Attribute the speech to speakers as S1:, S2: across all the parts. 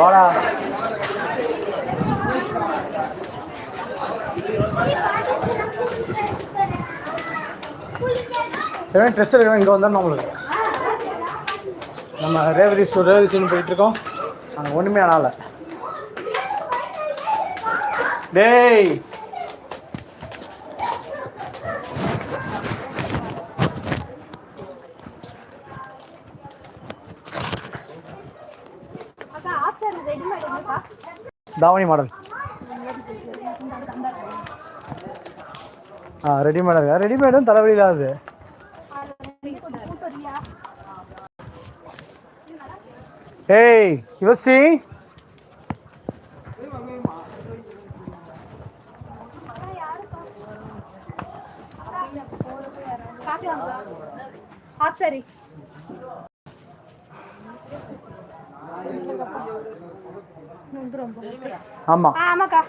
S1: வாடா. சரி ட்ரெஸ் எடுக்கிறோம் இங்கே வந்தால் நம்மளுக்கு நம்ம ரேவதி ஸ்டோர் ரேவதி ஸ்டோர் போயிட்டுருக்கோம். அங்கே ஒன்றுமே ஆனால. டேய்! தாவணி மாடல். ஆ ரெடிமேடாக ரெடிமேடும் தலைவலி இல்லாது ஏய் யுவஸ்ரீ
S2: சரி
S1: ஆமாம்
S2: ஆமாக்கா.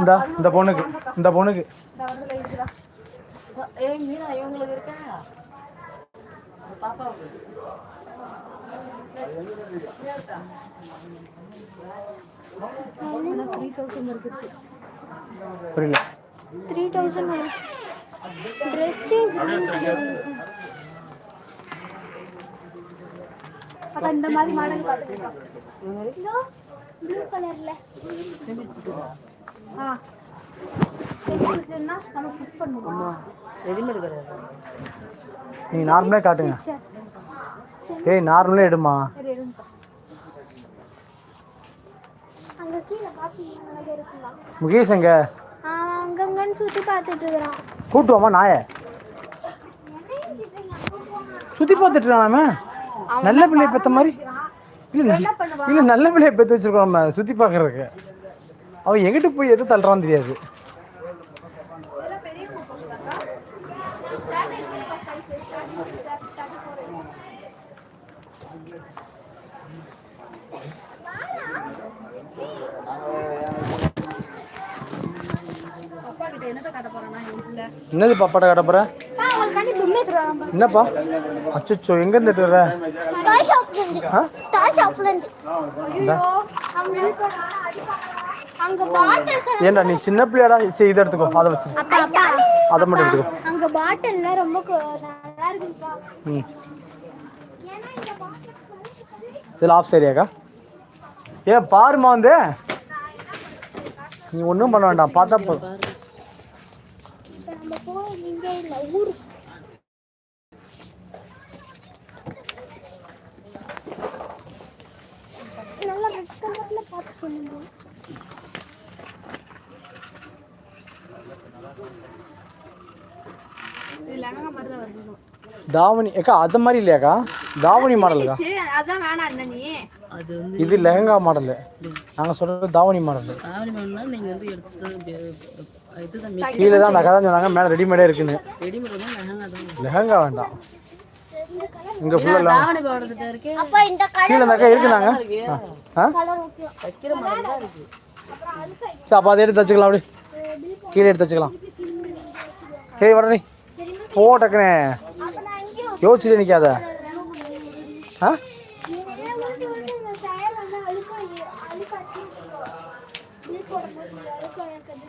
S1: இந்த இந்த பொண்ணுக்கு இந்த பொண்ணுக்கு.
S3: ஏய் மீனா இவங்களுக்கு இருக்கா?
S2: இருக்குது
S1: புரியல.
S2: த்ரீ தௌசண்ட் ட்ரெஸ் சேஞ்ச் இந்த மாதிரி மாடல் பார்த்துருக்கோம் இதோ ப்ளூ கலர்ல ஆ. செக்ஷன்னா நம்ம ஃபிட் பண்ணுவோம்.
S3: ரெடிமேட் கிடையாது
S1: நீ நார்மலே காட்டுங்க. ஏய் நார்மலே எடுமா. முகேஷ் எங்க?
S2: அங்கங்கன்னு சுத்தி பார்த்துட்டு இருக்கிறான்.
S1: கூட்டுவாமா நாயை. சுற்றி பார்த்துட்டு இருக்கானாமே? நல்ல பிள்ளைய பெற்ற மாதிரி? இல்லை இல்லை நல்ல பிள்ளைய பெற்று வச்சிருக்கோம் நம்ம சுற்றி பார்க்கறதுக்கு. அவன் எங்கிட்டு போய் எது தள்ளுறான்னு தெரியாது
S2: அப்பா கிட்ட என்னத்த காட்ட போறானா இல்ல
S1: என்னது பாப்பாட்ட காட்ட போற? என்னப்பா? அச்சோ
S2: ஷாப்ல இருந்து பாட்டில்
S1: ஏன்டா நீ சின்ன பிள்ளையாடா? சரி இதை எடுத்துக்கோ. அதை வச்சு அதை மட்டும் எடுத்துக்கோ.
S2: அங்க பாட்டில்ல ரொம்ப நல்லா இருக்குப்பா
S1: ம்
S2: ஏன்னா இந்த பாட்டில்
S1: இதில் ஆஃப் சரியாக்கா ஏன் பாருமா வந்து. நீ ஒன்றும் பண்ண வேண்டாம் பார்த்தா போதும்
S2: நம்ம போய் இங்கே இல்லை ஊரு நல்லா ரெட் கலர்ல பார்த்து பண்ணுங்க இது லெஹங்கா மாதிரி தான் வரணும்
S1: தாவணி ஏக்கா அது மாதிரி இல்லையாக்கா? தாவணி மாடலுக்கா?
S2: அதான் வேணாம் என்ன நீ.
S3: அது வந்து
S1: இது லெஹங்கா மாடலு. நாங்கள் சொல்கிறது தாவணி மாடலு.
S3: நீங்கள் வந்து எடுத்து
S1: கீழே தான் அந்த அக்கா தான் சொன்னாங்க மேலே ரெடிமேடே இருக்குன்னு.
S3: லெஹங்கா
S1: வேண்டாம். இங்கே ஃபுல்லாக
S3: ஆவணி பாவடத்துட்டு இருக்கு.
S2: அப்பா இந்த
S1: கீழே அந்த அக்கா இருக்குனாங்க ஆ
S2: கலர் ஓகே
S3: வைக்கிற மாதிரி தான் இருக்கு.
S1: சரி அப்போ அதை எடுத்து தச்சுக்கலாம் அப்படி. கீழே எடுத்து தச்சுக்கலாம். ஏய் வர நீ. போ டக்குனே. யோசிச்சுட்டு நிற்காத ஆ?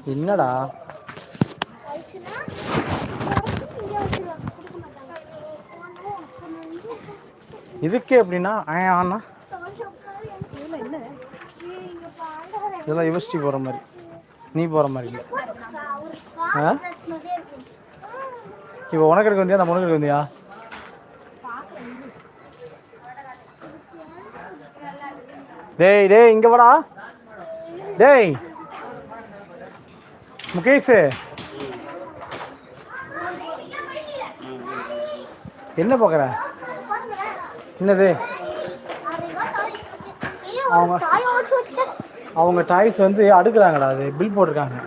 S1: என்னடா? இதுக்கு எப்படின்னா ஆனா இதெல்லாம் யோசிச்சு போகிற மாதிரி. நீ போகிற மாதிரி இல்லை. ஆ? இப்போ உனக்கு இருக்க வந்தியா? அந்த உனக்கு இருக்க வந்தியா? டேய் டேய் இங்கே வாடா. டேய். முகேஷ். என்ன பார்க்குற என்னது? அவங்க அவங்க டாய்ஸ் வந்து அடுக்குறாங்கடா அது பில் போட்டிருக்காங்க.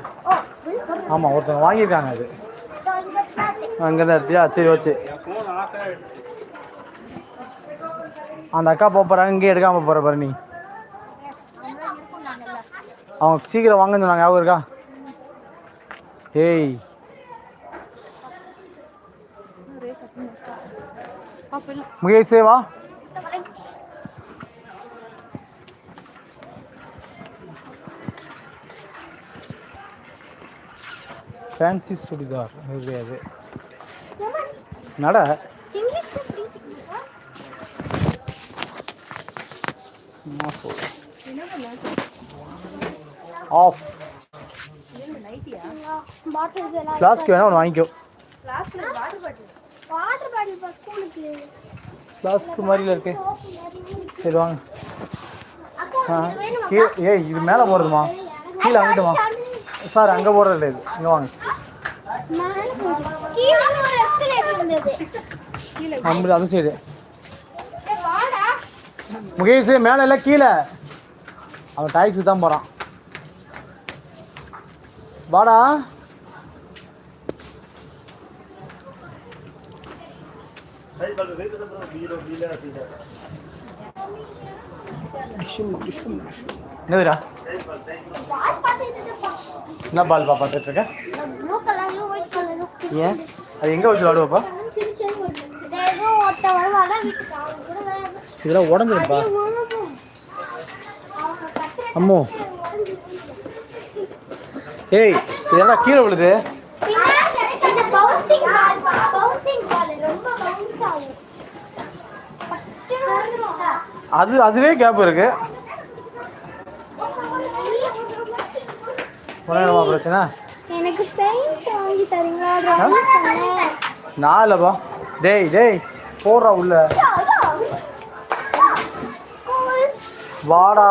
S1: ஆமாம் ஒருத்தவங்க வாங்கியிருக்காங்க அது. அங்கே தான் இருக்கியா? சரி வச்சு அந்த அக்கா போக போகிறாங்க இங்கே எடுக்காமல் போகிற பாரு நீ. அவங்க சீக்கிரம் வாங்கன்னு சொன்னாங்க. ஞாபகம் இருக்கா? ஏய். முகேஷ் வா. ஃபேன்சி சுடிதார். கிடையாது நட.
S2: English
S1: of. ஃப்ளாஸ்க் வேணா ஒன்று வாங்கிக்கோ. ஃப்ளாஸ்க் மாதிரில இருக்கு. சரி வாங்க. ஏ
S2: இது
S1: ஏய் இது மேலே போடுறதுமா? கீழே அங்கிட்டுமா? சார் அங்கே போடுறது இல்லை இது. இங்கே வாங்க.
S2: கீழே
S1: நம்மளது அது சைடு முகேஷ் மேலே இல்லை கீழே. அவன் டாய்ஸுக்கு தான் போகிறான் வாடா. என்னதுடா? என்ன பால் பா பார்த்துட்டு இருக்க ஏன்? அது எங்கே வச்சு விளாடுவாப்பா
S2: சிரிச்சே வருது ஏதோ ஒருத்த வருவாங்க வீட்டுக்கு அவங்க கூட விளையாடு.
S1: இதெல்லாம் உடஞ்சிருப்பா
S2: அப்படியே உழுவும். அவங்க கத்துற
S1: அம்மோ ஏய் இதெல்லாம் கீழே விழுது. அது அதுவே கேப் இருக்கு. உடனே பிரச்சனை?
S2: எனக்கு பெயிண்ட் வாங்கி தரீங்களா
S1: இல்லைப்பா டேய் டேய் போடுறா உள்ள. வாடா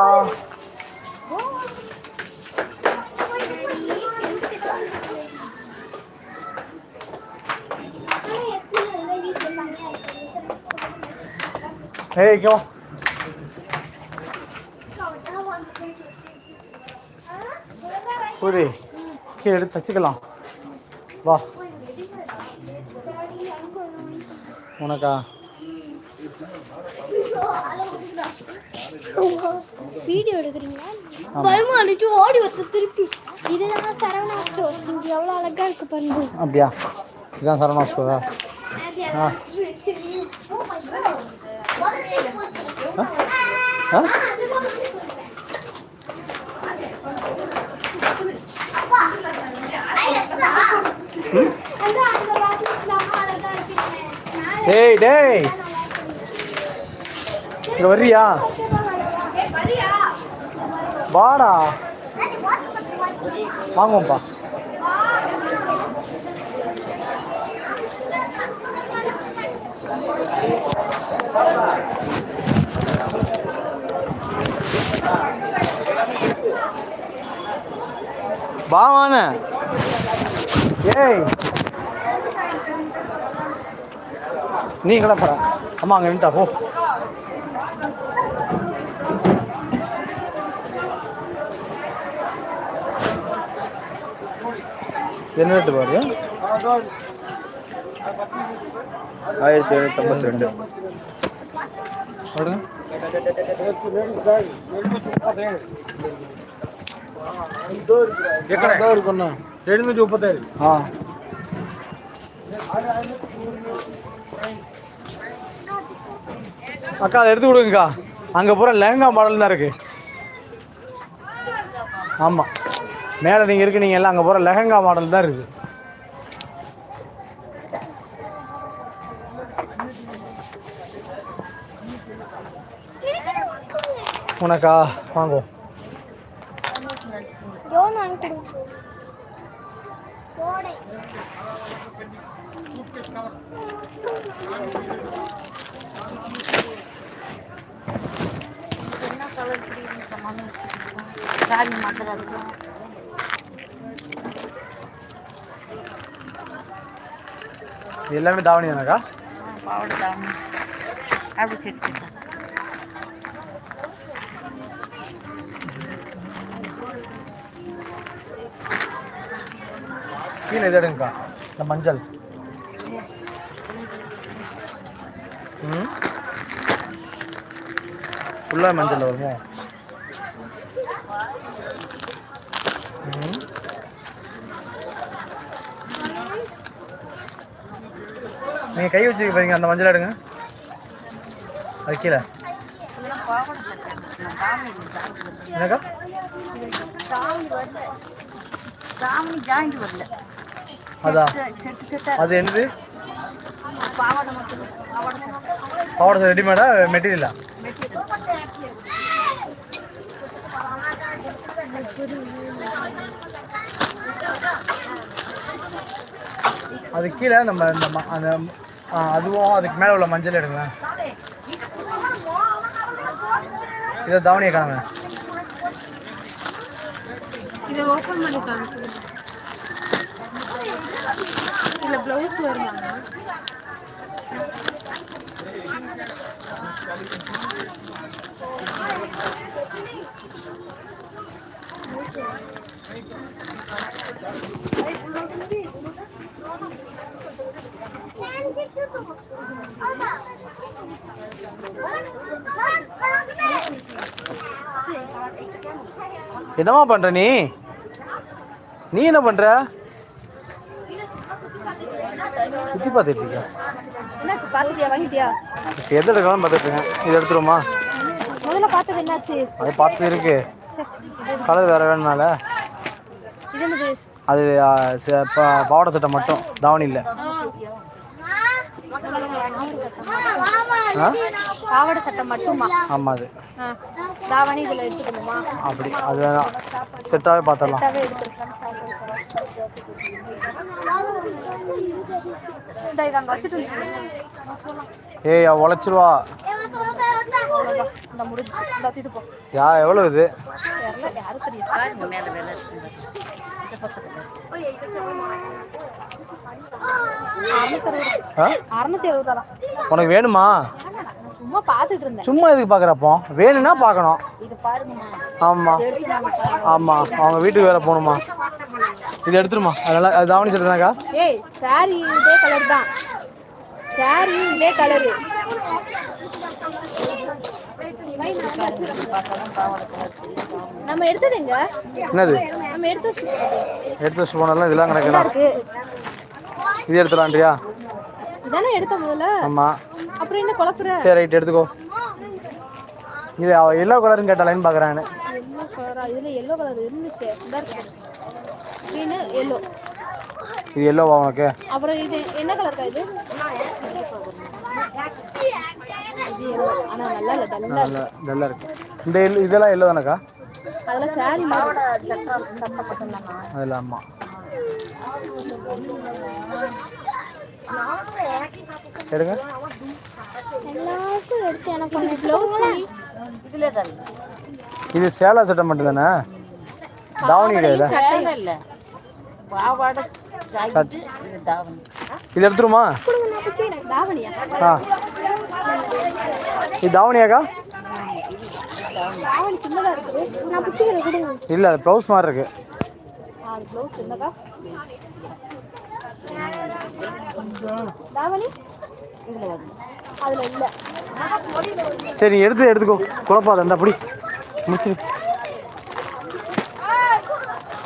S2: ஆனா எப்படி இல்லை, வீட்டுல தனியா இருக்கு.
S1: ஏய் இங்கே வா புரி கீழே எடுத்து தச்சுக்கலாம் வா. உனக்கா?
S2: வீடியோ எடுக்கிறீங்களா? பயமா அடிச்சு ஓடி வந்து திருப்பி. இதுதான் சரவணா ஸ்டோர்ஸ் இங்க எவ்வளவு அழகா இருக்கு பாருங்க.
S1: அப்படியா? இதுதான் சரவணா ஸ்டோரா ஆ ஆ டேய் டேய். இங்க வர்றியா? வாடா. வாங்குவோம்ப்பா. Thank you. பாவான. ஏய். நீ கிளம்புற அம்மா அங்கே நின்ட்டா போ. என்ன ரேட்டு பாரு?
S4: ஆயிரத்தி எழுநூத்தி ஐம்பத்தி ரெண்டு.
S1: சொல்லுங்க ఎక్కడ కొన్నా ఏడు నుంచి ముప్పత్తైదు அக்கா அதை எடுத்து கொடுங்கக்கா அங்கே பூரா லெஹங்கா மாடல் தான் இருக்கு ஆமாம் மேலே நீங்கள் இருக்கு நீங்கள் எல்லாம் அங்கே பூரா லெஹங்கா மாடல் தான் இருக்கு உனக்கா வாங்குவோம்
S3: சாரி மாத்திரம் இருக்கும்
S1: இது எல்லாமே தாவணி தானக்கா
S3: பாவாடை தாவணி அப்படி செட்டு
S1: கீழே இது எடுங்கக்கா இந்த மஞ்சள் ம் ஃபுல்லாக மஞ்சள் வருமோ நீங்கள் கை வச்சிருக்க பாருங்க அந்த மஞ்சள் எடுங்க. அது கீழே. என்னக்கா? அதான் அது என்னது?
S3: பாவாடை
S1: ரெடிமேடா மெட்டீரியலா? அது கீழே நம்ம இந்த அந்த அதுவும் அதுக்கு மேலே உள்ள மஞ்சள் எடுங்க இதை தாவணியை காணுங்க.
S5: இதை ஓப்பன் பண்ணி காமிக்குது இதில் ப்ளவுஸ் வருமாங்க
S1: என்னம்மா பண்ற நீ? நீ என்ன பண்ற? சுத்தி பார்த்துட்டு இருக்க
S2: என்னாச்சு பார்த்துட்டியா வாங்கிட்டியா
S1: இப்போ எது எடுக்கலாம் பார்த்துட்டு இருக்கேன். இது எடுத்துருமா
S2: முதல்ல பார்த்தது என்னாச்சு?
S1: அது பார்த்து இருக்கு. கலர் வேற வேணும்னால அது ஆ, ச- பா- பாவாடை சட்டை மட்டும். தாவணி இல்லை. ஆ?
S2: பாவாடை சட்டை மட்டுமா
S1: ஆமாம் அது
S2: ஆ தாவணி இதில் எடுத்துக்கணுமா
S1: அப்படி அது வேணாம் செட்டாகவே பார்த்துடலாம் ஏய் உழைச்சிருவா யா எவ்வளோ இது? உனக்கு வேணுமா?
S2: நான் சும்மா பார்த்துட்டு இருந்தேன்.
S1: சும்மா எதுக்கு பார்க்குறப்போ வேணும்னா பார்க்கணும்
S3: இது பாருங்கம்மா.
S1: ஆமாம் ஆமாம் அவங்க வீட்டுக்கு வேற போகணுமா? இது எடுத்துருமா? அதனால அது தாவணி சட்டை தானக்கா?
S2: ஏய் சாரி இதே கலர் தான். சாரி இதே கலரு நம்ம எடுத்தது எங்க?
S1: என்னது?
S2: நம்ம எடுத்து
S1: எடுத்து வச்சு போனதெல்லாம் இதெல்லாம்
S2: இருக்கு.
S1: இது எடுத்துலான்றியா
S2: இதானே எடுத்த முதல்ல?
S1: ஆமாம்
S2: அப்புறம் என்ன குழப்புற?
S1: சரி ரைட் எடுத்துக்கோ. இது எல்லோ கலர்னு கேட்டாலேன்னு பார்க்குறேன்
S2: எல்லோ கலரா இதுல எல்லோ கலர் இருந்துச்சு. எல்லோ
S1: இது எல்லோவா உனக்கு?
S2: அப்புறம் இது என்ன கலர்க்கா இது? நல்லா
S1: நல்ல நல்லா இருக்கு. இந்த இதெல்லாம் எல்லோ தானக்கா அதில் ஆமாம் எடுங்க. இது சேலா சட்டை மட்டும் தானே? தாவணி கிடையாது
S3: இது
S1: எடுத்துருமா? ஆ. இது தாவணியாக்கா? இல்லை அது ப்ளவுஸ் மாதிரி இருக்கு. சரி எடுத்து எடுத்துக்கோ. குழப்பாத அந்த அப்படி முடிச்சிரு.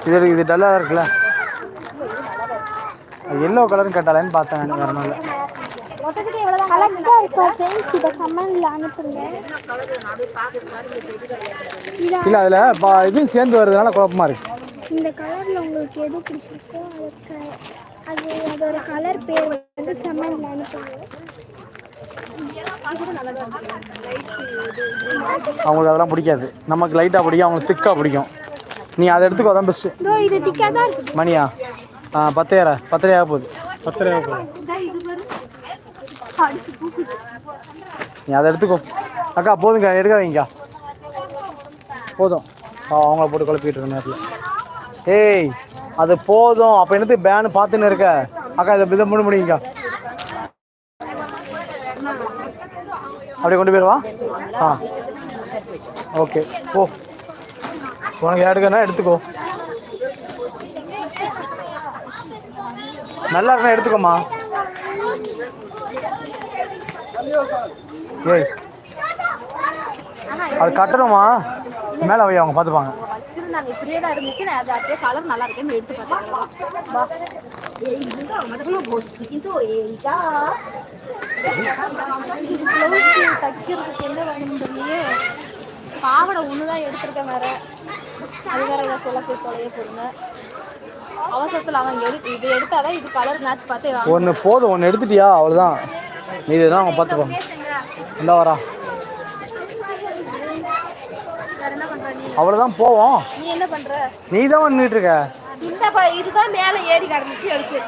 S1: இது இது டல்லாக இருக்குல்ல. எல்லோ கலர்னு கேட்டாலேன்னு பார்த்தேன் வேற நாள்
S2: மொத்தத்துக்கு எவ்வளவு கலெக்டா இருக்கா ஃப்ரெண்ட்ஸ் இத கமெண்ட்ல அனுப்புங்க
S1: இல்லை அதில் பா இதுவும் சேர்ந்து வர்றதுனால குழப்பமா இருக்கு.
S2: இந்த கலர்ல உங்களுக்கு எது பிடிச்சிருக்கோ அதுக்கு அது அதோட கலர் பேர் வந்து கமெண்ட்ல அனுப்புங்க
S1: அவங்களுக்கு அதெல்லாம் பிடிக்காது. நமக்கு லைட்டாக பிடிக்கும் அவங்களுக்கு திக்காக பிடிக்கும். நீ அதை எடுத்துக்கோ அதான் பெஸ்ட்டு
S2: இருக்குது
S1: மணியா? ஆ பத்தாயிரம் பத்தரை ஆக போகுது. பத்தரை ஆக போகுது. நீ அதை எடுத்துக்கோ. அக்கா போதுங்க எடுக்காதீங்கக்கா. போதும். அவங்கள போட்டு குழப்பிக்கிட்டு இருக்க நேரத்தில். ஏய் அது போதும். அப்போ என்னத்துக்கு பேனு பார்த்துன்னு இருக்க. அக்கா இதை இதை மூணு முடியுங்கக்கா அப்படியே கொண்டு போயிடுவா? ஆ. ஓகே. போ. உனக்கு எடுக்கனா எடுத்துக்கோ. நல்லா இருக்கா எடுத்துக்கோமா ஏய். அது கட்டணுமா? மேலே வை அவங்க பார்த்துப்பாங்க.
S5: வச்சிருந்தாங்க. இப்படியே தான் இருந்துச்சு. நான் அது அப்படியே கலர் நல்லா இருக்கேன்னு எடுத்து பார்த்தேன் வா. இது தைக்கிறதுக்கு என்ன வேணும் தெரியலையே பாவாடை ஒன்று தான் எடுத்திருக்கேன் வேற அது வேற இதை சொல்ல போய் தொலைய போடுங்க அவசரத்தில் அவன் எடு இது எடுத்தாதான் இது கலர் மேட்ச் பார்த்தே
S1: ஒன்று போதும் ஒன்று எடுத்துட்டியா? அவ்வளோதான் நீ இதெல்லாம் அவங்க பார்த்துப்பாங்க இந்த வரா அவ்வளோதான் போவோம்.
S5: நீ என்ன பண்ற?
S1: நீ தான் வந்துட்டு இருக்க.
S5: இந்த இதுதான் மேலே ஏறி கிடந்துச்சு எடுத்து